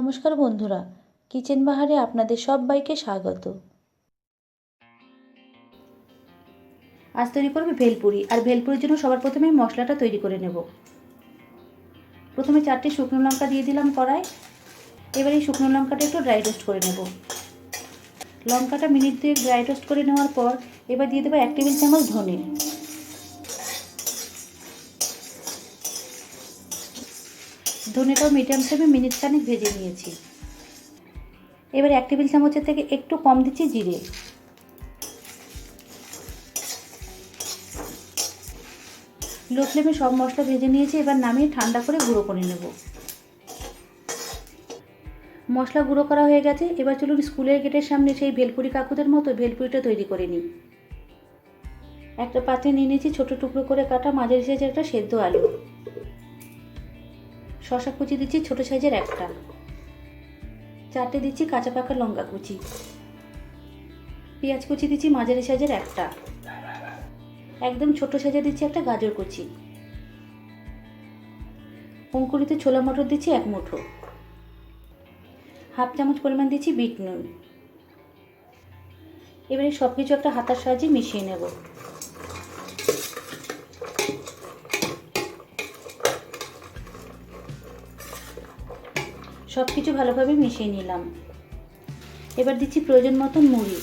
নমস্কার বন্ধুরা, কিচেন বাহারে আপনাদের সবাইকে স্বাগত। আজ তৈরি করবে ভেলপুরি, আর ভেলপুরির জন্য সবার প্রথমে মশলাটা তৈরি করে নেব। প্রথমে চারটে শুকনো লঙ্কা দিয়ে দিলাম কড়াই, এবার এই শুকনো লঙ্কাটা একটু ড্রাই রোস্ট করে নেব। লঙ্কাটা মিনিট দুয়েক ড্রাই রোস্ট করে নেওয়ার পর এবার দিয়ে দেবো এক টেবিল চামচ ধনে। ধনেটাও মিডিয়াম ফ্লেমে মিনিট খানিক ভেজে নিয়েছি। এবার এক টেবিল চামচের থেকে একটু কম দিচ্ছি জিরে। লো ফ্লেমে সব মশলা ভেজে নিয়েছি, এবার নামিয়ে ঠান্ডা করে গুঁড়ো করে নেব। মশলা গুঁড়ো করা হয়ে গেছে, এবার চলুন স্কুলের গেটের সামনে সেই ভেলপুরি কাকুদের মতো ভেলপুরিটা তৈরি করে নিই। একটা পাত্রে নিয়ে নিয়েছি ছোটো টুকরো করে কাটা মাঝারি সাইজের একটা সেদ্ধ আলু। শশা কুচি দিচ্ছি ছোটো সাইজের একটা। চারটে দিচ্ছি কাঁচা পাকা লঙ্কা কুচি। পেঁয়াজ কুচি দিচ্ছি মাঝারি সাইজের একটা। একদম ছোট সাইজে দিচ্ছি একটা গাজর কুচি। অঙ্কুরিতে ছোলা মটর দিচ্ছি এক মুঠো। হাফ চামচ পরিমাণ দিচ্ছি বিট নুন। এবারে সব কিছু একটা হাতার সাহায্যে মিশিয়ে নেব। সব কিছু ভালোভাবে মিশিয়ে নিলাম। এবার দিচ্ছি প্রয়োজন মতন মুড়ি।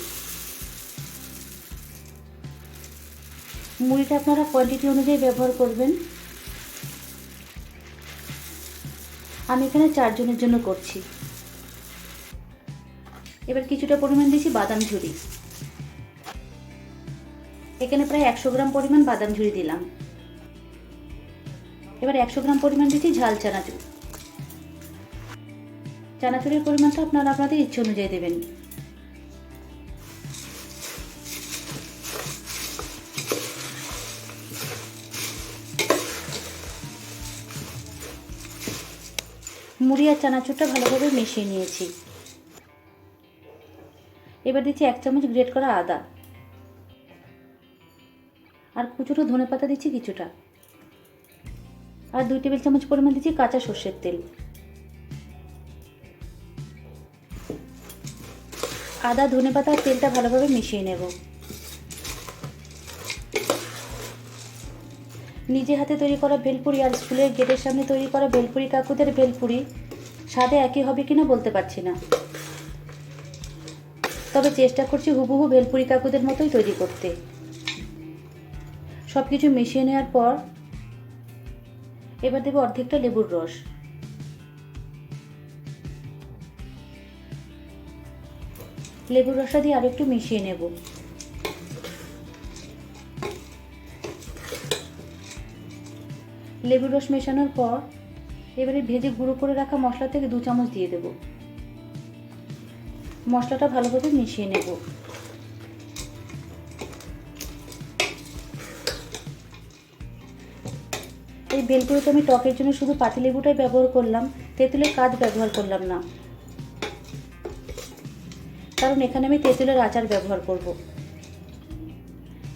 মুড়িটা আপনারা কোয়ান্টিটি অনুযায়ী ব্যবহার করবেন। আমি এখানে চারজনের জন্য করছি। এবার কিছুটা পরিমাণ দিচ্ছি বাদাম ঝুরি। এখানে প্রায় একশো গ্রাম পরিমাণ বাদাম ঝুরি দিলাম। এবার একশো গ্রাম পরিমাণ দিচ্ছি ঝাল চানাচুর। চানাচুরের পরিমাণটা আপনারা আপনাদের ইচ্ছে অনুযায়ী দেবেন। মুড়ি আর চানাচুরটা ভালোভাবে মিশিয়ে নিয়েছি। এবার দিচ্ছি এক চামচ গ্রেট করা আদা। আর কুচুটো ধনে পাতা দিচ্ছি কিছুটা। আর দুই টেবিল চামচ পরিমাণ দিচ্ছি কাঁচা সর্ষের তেল। আদা, ধনে পাতা তেলটা ভালোভাবে মিশিয়ে নেব। নিজে হাতে তৈরি করা ভেলপুরি আর স্কুলের গেটের সামনে তৈরি করা ভেলপুরি কাকুদের ভেলপুরি স্বাদে একই হবে কিনা বলতে পারছি না। তবে চেষ্টা করছি হুবহু ভেলপুরি কাকুদের মতোই তৈরি করতে। সব কিছু মিশিয়ে নেওয়ার পর এবার দেবো অর্ধেকটা লেবুর রস। লেবুর রসটা দিয়ে আরেকটু মিশিয়ে নেব। লেবুর রস মেশানোর পর এবারে ভেজে গুঁড়ো করে রাখা মশলা থেকে দু চামচ দিয়ে দেব। মশলাটা ভালোভাবে মিশিয়ে নেব। এই বেলপুরিতে আমি টকের জন্য শুধু পাতিলেবুটাই ব্যবহার করলাম, তেঁতুলের কাজ ব্যবহার করলাম না। কারণ এখানে আমি তেঁতুলের আচার ব্যবহার করব।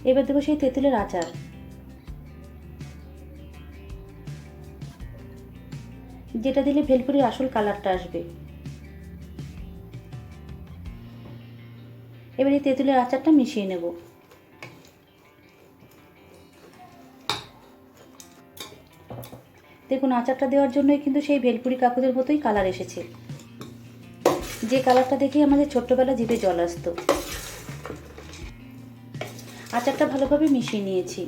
এবার দেবো সেই তেঁতুলের আচার। যেটা দিলে ভেলপুরির আসল কালারটা আসবে। এবার এই তেঁতুলের আচারটা মিশিয়ে নেব। দেখুন, আচারটা দেওয়ার জন্যই কিন্তু সেই ভেলপুরি কাকুদের মতোই কালার এসেছে। যে কালারটা দেখেই আমাদের ছোট্টবেলা জিভে জল আসতো। আচারটা ভালোভাবে মিশিয়ে নিয়েছি।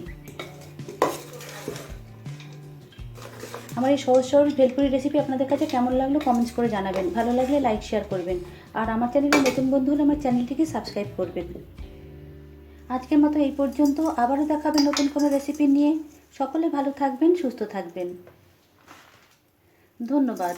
আমার এই সহজ সরল ভেলপুরি রেসিপি আপনাদের কাছে কেমন লাগল কমেন্টস করে জানাবেন। ভালো লাগলে লাইক শেয়ার করবেন। আর আমার চ্যানেলে নতুন বন্ধু হলে আমার চ্যানেলটিকে সাবস্ক্রাইব করবেন। আজকের মতো এই পর্যন্ত। আবারও দেখাবেন নতুন কোনো রেসিপি নিয়ে। সকলে ভালো থাকবেন, সুস্থ থাকবেন। ধন্যবাদ।